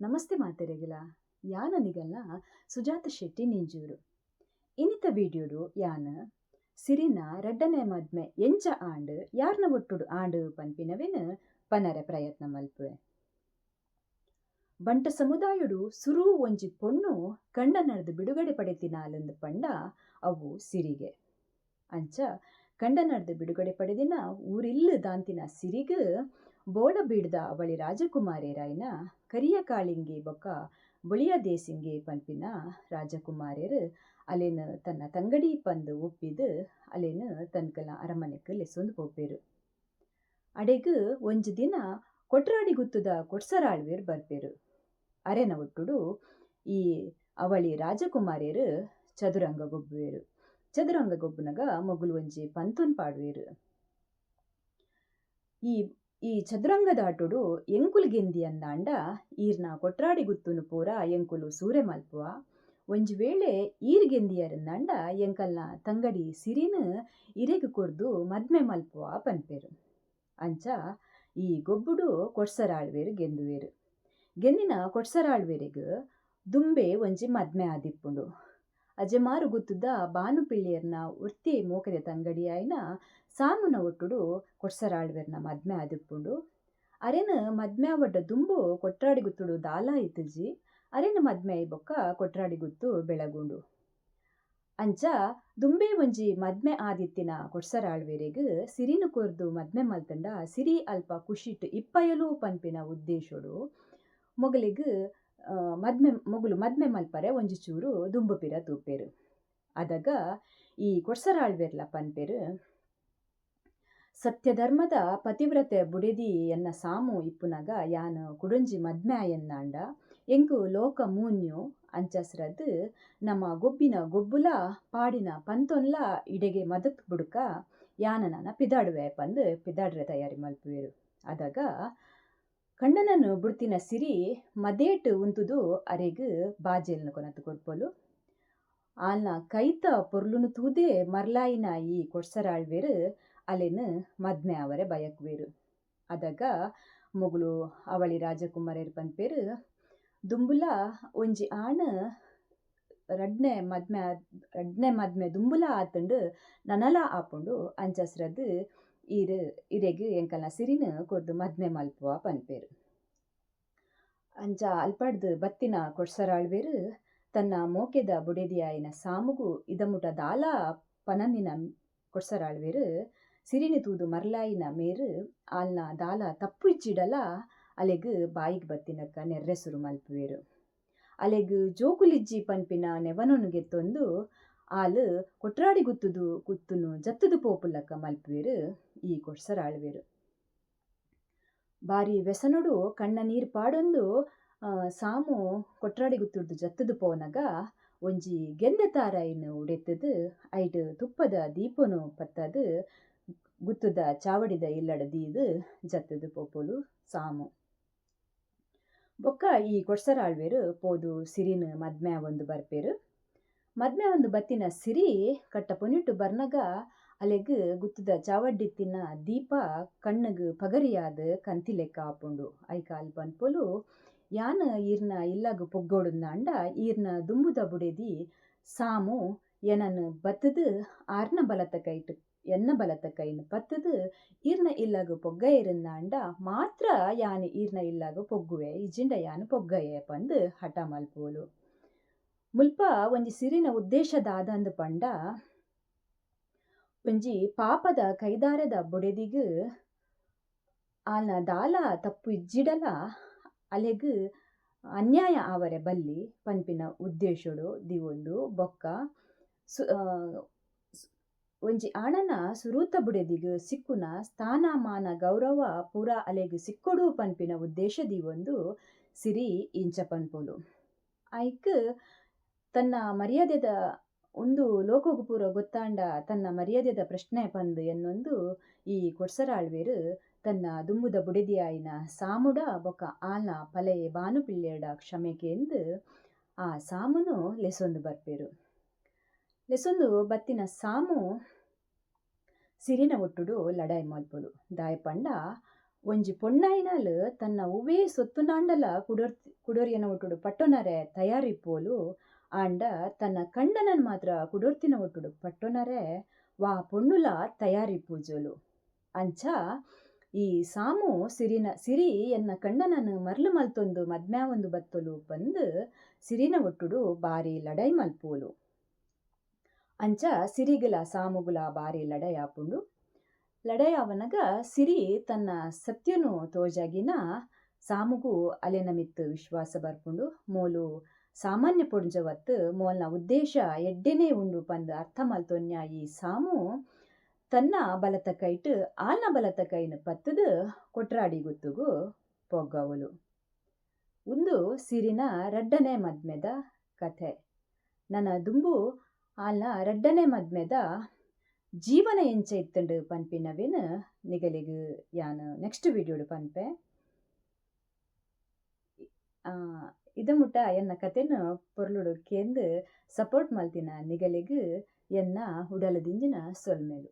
ನಮಸ್ತೆ ಮಾತೆರೆಗಿಲ. ಯಾನನಿಗಲ್ಲ ಸುಜಾತ ಶೆಟ್ಟಿ ನಿಂಜೂರು. ಇನಿತ ವೀಡಿಯೋಡು ಯಾನ? ಸಿರಿನ ರಡ್ಡನೆ ಮದ್ಮೆ ಎಂಚ ಆಂಡ್ ಯಾರ್ನ ಒಟ್ಟುಡು ಆಂಡ್ ಪನ್ಪಿನವೆನ್? ಪನರೆ ಪ್ರಯತ್ನ ಮಲ್ಪುವೆ. ಬಂಟ ಸಮುದಾಯಡು ಸುರು ಒಂಜಿ ಪೊಣ್ಣು ಕಂಡ ನಡೆದು ಬಿಡುಗಡೆ ಪಡೆತಿನಾಲಂದು ಪಂಡ ಅವು ಸಿರಿಗೆ. ಅಂಚ ಕಂಡ ನಡೆದು ಬಿಡುಗಡೆ ಪಡೆದಿನ ಊರಿಲ್ಲು ದಾಂತಿನ ಸಿರಿಗ್ ಬೋಡ ಬೀಡ್ದ ಅವಳಿ ರಾಜಕುಮಾರೇರಾಯ್ನ ಕರಿಯ ಕಾಳಿಂಗಿ ಬೊಕ್ಕ ಬುಳಿಯ ದೇಸಿಂಗಿ ಪನ್ಪಿನ ರಾಜಕುಮಾರ್ಯರು ಅಲೆನ್ ತನ್ನ ತಂಗಡಿ ಪಂದು ಒಪ್ಪಿದು ಅಲೆನ್ ತನ್ಕಲ ಅರಮನೆಗ್ ಲೆಸೊಂದು ಹೋಗ್ಬೇರು ಅಡೆಗು ಒಂಜಿ ದಿನ ಕೊಟ್ರಾಡಿ ಗುತ್ತುದ ಕೊಡ್ಸರಾಳ್ವೇರ್ ಬರ್ಪೆರ್. ಅರೆನ ಒಟ್ಟುಡು ಈ ಅವಳಿ ರಾಜಕುಮಾರ್ಯರು ಚದುರಂಗ ಗೊಬ್ಬುವೇರು. ಚದುರಂಗ ಗೊಬ್ಬುನಗ ಮೊಗುಲು ಒಂಜಿ ಪಂತೊನ್ ಪಾಡುವೇರು. ಈ ಈ ಚದುರಂಗದಾಟುಡು ಎಂಕುಲು ಗೆಂದಿ ಅಂದಾಂಡ ಈರ್ನ ಕೊಟ್ರಾಡಿ ಗುತ್ತುನು ಪೂರ ಎಂಕುಲು ಸೂರೆ ಮಲ್ಪುವ ಒಂಜಿ ವೇಳೆ ಈರ್ ಗೆಂದಿಯರಿಂದಾಂಡ ಎಂಕಲ್ನ ತಂಗಡಿ ಸಿರಿನ ಇರೆಗ್ ಕೊರ್ದು ಮದ್ಮೆ ಮಲ್ಪುವ ಪನ್ಪೇರು. ಅಂಚ ಈ ಗೊಬ್ಬುಡು ಕೊಡ್ಸರಾಳ್ವೆರ್ ಗೆಂದುವೇರು. ಗೆಂದಿನ ಕೊಡ್ಸರಾಳ್ವೆರೆಗ್ ದುಂಬೆ ಒಂಜಿ ಮದ್ಮೆ ಆದಿಪ್ಪುಂಡು. ಅಜೆ ಮಾರು ಗುತ್ತುದ ಬಾನು ಉರ್ತಿ ಮೋಕೆದ ತಂಗಡಿ ಆಯ್ನ ಸಾಮುನ ಒಟ್ಟುಡು ಕೊಡ್ಸರಾಳ್ವೆರ್ನ ಮದ್ಮೆ ಆದಿಪ್ಪುಂಡು. ಅರೆನ್ ಮದ್ಮೆ ಒಡ್ಡ ದುಂಬು ಕೊಟ್ರಾಡಿ ಗುತ್ತುಡು ದಾಲ ಇತ್ತುಜಿ, ಅರೆನ್ ಮದ್ಮೆ ಬೊಕ್ಕ ಕೊಟ್ರಾಡಿ ಗುತ್ತು ಬೆಳಗುಂಡು. ಅಂಚ ದುಂಬೆ ಒಂಜಿ ಮದ್ಮೆ ಆದಿತ್ತಿನ ಕೊಡ್ಸರಾಳ್ವೆರೆಗ್ ಸಿರಿನು ಕೊರ್ದು ಮದ್ಮೆ ಮಲ್ತಂಡ ಸಿರಿ ಅಲ್ಪ ಖುಷಿಟ್ ಇಪ್ಪಯಲು ಪನ್ಪಿನ ಉದ್ದೇಶೊಡು, ಮೊಗಲಿಗ್ ಮದ್ಮೆ ಮೊಗುಲು ಮದ್ಮೆ ಮಲ್ಪರೆ ಒಂಜಿ ಚೂರು ದುಂಬು ಪಿರ ತೂಪೆರ್. ಅದಗ ಈ ಕೊಡ್ಸರಾಳ್ವೆರ್ಲ ಪನ್ಪೆರ್, ಸತ್ಯಧರ್ಮದ ಪತಿವ್ರತೆ ಬುಡೆದಿ ಎನ್ನ ಸಾಮು ಇಪ್ಪುನಗ ಯಾನ್ ಕುಡುಂಜಿ ಮದ್ಮೆ ಆಯನ್ನಾಂಡ, ಎಂಕು ಲೋಕ ಮೂನ್ಯು ಅಂಚಸ್ರದ್ ನಮ ಗೊಬ್ಬಿನ ಗೊಬ್ಬುಲ ಪಾಡಿನ ಪಂತೊನ್ಲ ಇಡೆಗೆ ಮದತ್ ಯಾನ ಯಾನನನ ಪಿದಾಡುವೆ ಪಂದ್ ಪಿದಾಡ್ರೆ ತಯಾರಿ ಮಲ್ಪುವೆರು. ಅದಗ ಕಂಡನನ್ ಬುಡ್ತಿನ ಸಿರಿ ಮದೇಟ್ ಉಂತುದು ಅರೆಗ್ ಬಾಜೆಲ್ನ ಕೊನತು ಕೊರ್ಪೊಲು ಆಲ್ನ ಕೈತ ಪೊರ್ಲುನು ತೂದೆ ಮರ್ಲಾಯಿನ ಈ ಕೊಡ್ಸರಾಳ್ವೇರು ಅಲೆನ್ ಮದ್ಮೆ ಅವರೇ ಬಯಕ್ವೇರು. ಅದಾಗ ಮೊಗಳು ಅವಳಿ ರಾಜಕುಮಾರೇರ್ ಪನ್ಪೆರ್, ದುಂಬುಲ ಒಂಜಿ ಆಣ ರಡ್ನೆ ಮದ್ಮೆ ರಡ್ನೆ ಮದ್ಮೆ ದುಂಬುಲ ಆತಂಡು ನನಲ ಆಪುಂಡು ಅಂಚಸ್ರದ್ ಈರ್ ಇರೆಗ್ ಎಂಕಲ್ನ ಸಿರಿನ್ ಕೊರ್ದು ಮದ್ಮೆ ಮಲ್ಪುವ ಪನ್ಪೆರ್. ಅಂಚ ಅಲ್ಪಡ್ದ್ ಬತ್ತಿನ ಕೊಡ್ಸರಾಳ್ವೆರ್, ತನ್ನ ಮೋಕೆದ ಬುಡೆದಿಯಾಯಿನ ಸಾಮುಗು ಇದಮುಟ ದಾಲ ಪನಂದಿನ ಕೊಡ್ಸರಾಳ್ವೆರ್, ಸಿರಿನ್ ತೂದು ಮರ್ಲಾಯಿನ ಮೇರ್, ಆಲ್ನ ದಾಲ ತಪ್ಪು ಇಜ್ಜಿಡಲ ಅಲೆಗ್ ಬತ್ತಿನಕ್ಕ ಬತ್ತಿನಕ ನೆರ್ರೆಸುರು ಮಲ್ಪುವೆರ್. ಅಲೆಗ್ ಜೋಕುಲಿಜ್ಜಿ ಪನ್ಪಿನ ನೆವನೊನು ಆಲ್ ಕೊಟ್ರಾಡಿ ಗುತ್ತುದು, ಗುತ್ತುನು ಜತ್ತುದು ಪೋಪುಲಕ ಮಲ್ಪುವೆರ್ ಈ ಕೊಡ್ಸರಾಳ್ವೆರ್. ಬಾರಿ ವ್ಯಸನುಡು ಕಣ್ಣ ನೀರ್ ಪಾಡೊಂದು ಸಾಮು ಕೊಟ್ರಾಡಿ ಗುತ್ತುಡ್ದು ಜತ್ತುದು ಪೋನಗ ಒಂಜಿ ಗೆಂದೆ ತಾರಾಯಿನ್ ಉಡೆತ್ತದು ಐಟ್ ತುಪ್ಪದ ದೀಪೊನು ಪತ್ತದ್, ಗುತ್ತುದ ಚಾವಡಿದ ಇಲ್ಲಡ ದೀದ್ ಜತ್ತುದು ಪೋಪುಲು ಸಾಮು. ಬೊಕ್ಕ ಈ ಕೊಡ್ಸರಾಳ್ವೇರು ಪೋದು ಸಿರಿನ್ ಮದ್ಮೆ ಒಂದು ಬರ್ಪೆರ್. ಮದ್ಮೆ ಒಂದು ಬತ್ತಿನ ಸಿರಿ ಕಟ್ಟ ಪೊನಿಟ್ಟು ಬರ್ನಗ ಅಲೆಗ್ ಗುತ್ತುದ ಚಾವಡ್ಡಿತ್ತಿನ ದೀಪ ಕಣ್ಣಗ್ ಪಗರಿಯಾದ್ ಕಂತಿ ಲೆಕ್ಕ ಆಪುಂಡು ಐಕ ಅಲ್ ಪನ್ಪೊಲು ಯಾನ್ ಈರ್ನ ಇಲ್ಲಗ್ ಪೊಗ್ಗೊಡುಂದಾಂಡ ಈರ್ನ ದುಂಬುದ ಬುಡೆದಿ ಸಾಮು ಎನನ್ ಬತ್ತದು ಆರ್ನ ಬಲತಕೈಟ್ ಎನ್ನ ಬಲತ ಕೈನ ಪತ್ತದು ಈರ್ನ ಇಲ್ಲಗ್ ಅಂಡ, ಮಾತ್ರ ಯಾನ್ ಈರ್ನ ಇಲ್ಲಗ್ ಪೊಗ್ಗುವೆ, ಇಜಿಂಡ ಯಾನ್ ಪೊಗ್ಗಯೆ ಪಂದ್ ಹಠ ಮಲ್ಪೊಲು. ಮುಲ್ಪ ಒಂಜಿ ಸಿರಿನ ಉದ್ದೇಶ ದಾದಂದ್ ಪಂಡ, ಒಂಜಿ ಪಾಪದ ಕೈದಾರದ ಬೊಡೆದಿಗ್ ಆಲ್ನ ದಾಲ ತಪ್ಪು ಇಜ್ಜಿಡಲ, ಅಲೆಗ್ ಅನ್ಯಾಯ ಆವರೆ ಬಲ್ಲಿ ಪನ್ಪಿನ ಉದ್ದೇಶಡು ದಿವೊಂದು ಬೊಕ್ಕ ಒಂಜಿ ಆಣನ ಸುರೂತ ಬುಡೆದಿಗ್ ಸಿಕ್ಕುನ ಸ್ಥಾನಮಾನ ಗೌರವ ಪೂರ ಅಲೆಗ್ ಸಿಕ್ಕೊಡು ಪನ್ಪಿನ ಉದ್ದೇಶ ದಿವೊಂದು ಸಿರಿ ಇಂಚ ಪನ್ಪೊಲು. ಐಕ್ ತನ್ನ ಮರ್ಯಾದೆದ ಉಂದು ಲೋಕಗ್ ಗೊತ್ತಾಂಡ ತನ್ನ ಮರ್ಯಾದೆದ ಪ್ರಶ್ನೆ ಪಂದ್ ಎನ್ನೊಂದು ಈ ಕೊಡ್ಸರಾಳ್ವೆರ್ ತನ್ನ ದುಂಬುದ ಬುಡದಿಯಾಯಿನ ಸಾಮುಡ ಬೊಕ ಆಲ ಪಲೆಯೆ ಬಾನು ಪಿಳ್ಳೆಡ ಕ್ಷಮೆ ಕೇಂದ್ ಆ ಸಾಮುನು ಲೆಸೊಂದು ಬರ್ಪೆರ್. ಲೆಸೊಂದು ಬತ್ತಿನ ಸಾಮು ಸಿರಿನ ಒಟ್ಟುಡು ಲಡಾಯಿ ಮಲ್ಪೊಲು ದಾಯಪಂಡ ಒಂಜಿ ಪೊಣ್ಣಾಯಿನಾಲ್ ತನ್ನ ಉವೇ ಸೊತ್ತುನಾಂಡಲ ಕುಡೊರ್ ಕುಡೊರಿಯನ ಒಟ್ಟುಡು ಪಟ್ಟೊನರೆ ತಯಾರಿಪ್ಪೋಲು ಆಂಡ ತನ್ನ ಕಂಡನನ್ ಮಾತ್ರ ಕುಡೊರ್ತಿನ ಒಟ್ಟುಡು ಪಟ್ಟೊನರೆ, ವಾ ಪೊಣ್ಣುಲ ತಯಾರಿ ಪೂಜೋಲು. ಅಂಚ, ಈ ಸಾಮು ಸಿರಿನ, ಸಿರಿ ಎನ್ನ ಕಂಡನನ್ ಮರ್ಲು ಮಲ್ತೊಂದು ಮದ್ಮ್ಯಾವೊಂದು ಬತ್ತೊಲು ಬಂದು ಸಿರಿನ ಒಟ್ಟುಡು ಬಾರಿ ಲಡೈ ಮಲ್ಪೋಲು ಅಂಚ, ಸಿರಿಗಲ ಸಾಮುಗುಲ ಬಾರಿ ಲಡೈ ಆಪುಂಡು. ಲಡೈ ಆವನಗ ಸಿರಿ ತನ್ನ ಸತ್ಯನು ತೋಜಾಗಿನ ಸಾಮುಗು ಅಲೆನ ಮಿತ್ತು ವಿಶ್ವಾಸ ಬರ್ಪುಂಡು. ಮೂಲು ಸಾಮಾನ್ಯ ಪೊಡ್ಂಜವತ್ತು ಮೋಲ್ನ ಉದ್ದೇಶ ಎಡ್ಡೆನೆ ಉಂಡು ಪಂದ್ ಅರ್ಥ ಮಲ್ತೊನ್ಯ ಈ ಸಾಮು ತನ್ನ ಬಲತ ಕೈಟ್ ಆಲ್ನ ಬಲತ ಕೈನ ಪತ್ತದ ಕೊಟ್ರಾಡಿ ಗುತ್ತುಗು ಪೊಗ್ಗವಲು. ಉಂದು ಸಿರಿನ ರಡ್ಡನೆ ಮದ್ಮೆದ ಕಥೆ. ನನ್ನ ದುಂಬು ಆಲ್ನ ರಡ್ಡನೆ ಮದ್ಮೆದ ಜೀವನ ಎಂಚ ಇತ್ತಂಡು ಪನ್ಪಿನವಿನ ನಿಗಲಿಗು ಯಾನು ನೆಕ್ಸ್ಟ್ ವಿಡಿಯೋಡು ಪನ್ಪೆ. ಇದ ಮುಟ್ಟ ಎನ್ನ ಕತೆನ ಪೊರ್ಲುಡು ಕೇಂದ್ ಸಪೋರ್ಟ್ ಮಲ್ತಿನ ನಿಗಲಿಗ್ ಎನ್ನ ಉಡಲದಿಂಜಿನ ಸೊಲ್ಮೆಲು.